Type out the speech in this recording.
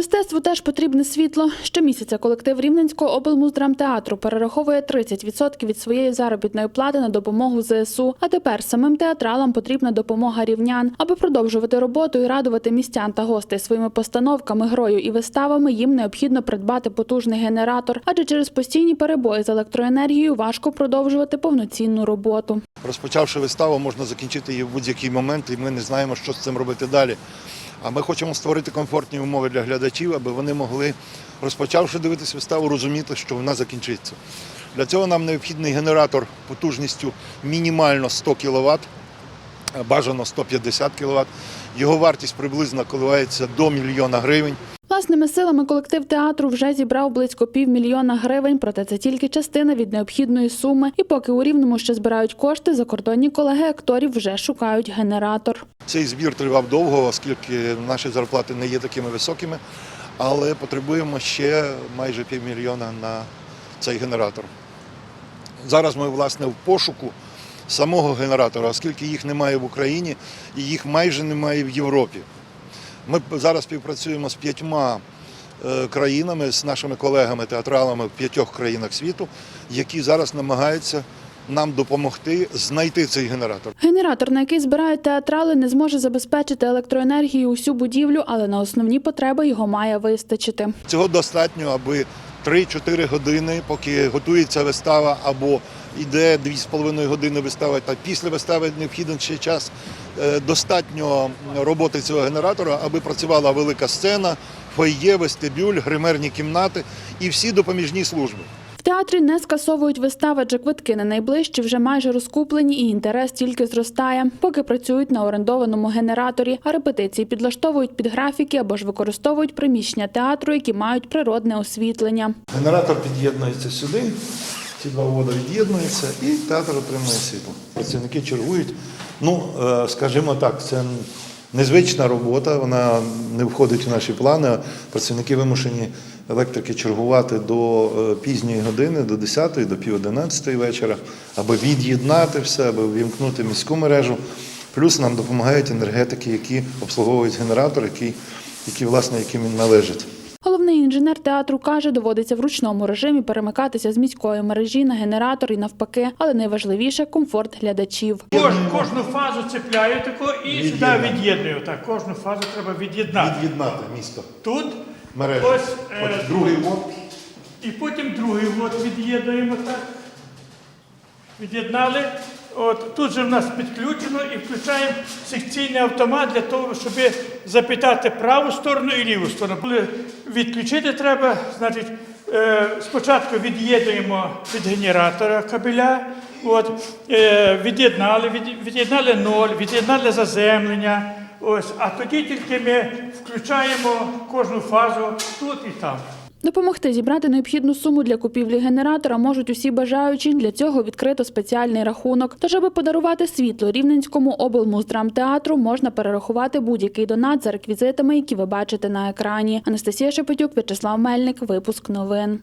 Мистецтву теж потрібне світло. Щомісяця колектив Рівненського облмуздрамтеатру перераховує 30% від своєї заробітної плати на допомогу ЗСУ. А тепер самим театралам потрібна допомога рівнян. Аби продовжувати роботу і радувати містян та гостей своїми постановками, грою і виставами, їм необхідно придбати потужний генератор, адже через постійні перебої з електроенергією важко продовжувати повноцінну роботу. Розпочавши виставу, можна закінчити її в будь-який момент, і ми не знаємо, що з цим робити далі. А ми хочемо створити комфортні умови для глядачів, аби вони могли, розпочавши дивитися виставу, розуміти, що вона закінчиться. Для цього нам необхідний генератор потужністю мінімально 100 кВт, бажано 150 кВт. Його вартість приблизно коливається до мільйона гривень. Власними силами колектив театру вже зібрав близько півмільйона гривень, проте це тільки частина від необхідної суми. І поки у Рівному ще збирають кошти, закордонні колеги акторів вже шукають генератор. Цей збір тривав довго, оскільки наші зарплати не є такими високими, але потребуємо ще майже півмільйона на цей генератор. Зараз ми власне в пошуку самого генератора, оскільки їх немає в Україні і їх майже немає в Європі. Ми зараз співпрацюємо з п'ятьма е, країнами, з нашими колегами, театралами в п'ятьох країнах світу, які зараз намагаються нам допомогти знайти цей генератор. Генератор, на який збирають театрали, не зможе забезпечити електроенергією усю будівлю, але на основні потреби його має вистачити. Цього достатньо, аби 3-4 години, поки готується вистава, або йде 2,5 години вистава, та після вистави необхідний ще час. Е, Достатньо роботи цього генератора, аби працювала велика сцена, фойє, вестибюль, гримерні кімнати і всі допоміжні служби. В театрі не скасовують вистави, адже квитки на найближчі вже майже розкуплені, і інтерес тільки зростає, поки працюють на орендованому генераторі, а репетиції підлаштовують під графіки або ж використовують приміщення театру, які мають природне освітлення. Генератор під'єднується сюди, ці два вода від'єднуються і театр отримує світло. Працівники чергують. Ну, е, скажімо так, це незвична робота, вона не входить у наші плани. Працівники вимушені електрики чергувати до е, пізньої години, до 10 до пів 11 вечора, аби від'єднати все, аби вімкнути міську мережу. Плюс нам допомагають енергетики, які обслуговують генератор, який, який власне, яким він належить. Головний інженер театру каже, доводиться в ручному режимі перемикатися з міської мережі на генератор і навпаки, але найважливіше комфорт глядачів. Кож, кожну фазу цепляю тако і сюди Від'єднаю. від'єдную. Так, кожну фазу треба від'єднати. Від'єднати місто. Тут мережі. ось е, От другий вод. і потім другий от від'єднуємо так. Від'єднали. От тут же в нас підключено і включаємо секційний автомат для того, щоб запитати праву сторону і ліву сторону. Коли відключити треба, значить, е, спочатку від'єднуємо від генератора кабеля, от, е, від'єднали, від- від'єднали ноль, від'єднали заземлення. Ось, а тоді тільки ми включаємо кожну фазу тут і там. Допомогти зібрати необхідну суму для купівлі генератора можуть усі бажаючі. Для цього відкрито спеціальний рахунок. Тож, аби подарувати світло рівненському облмуздрамтеатру, можна перерахувати будь-який донат за реквізитами, які ви бачите на екрані. Анастасія Шепетюк, В'ячеслав Мельник, випуск новин.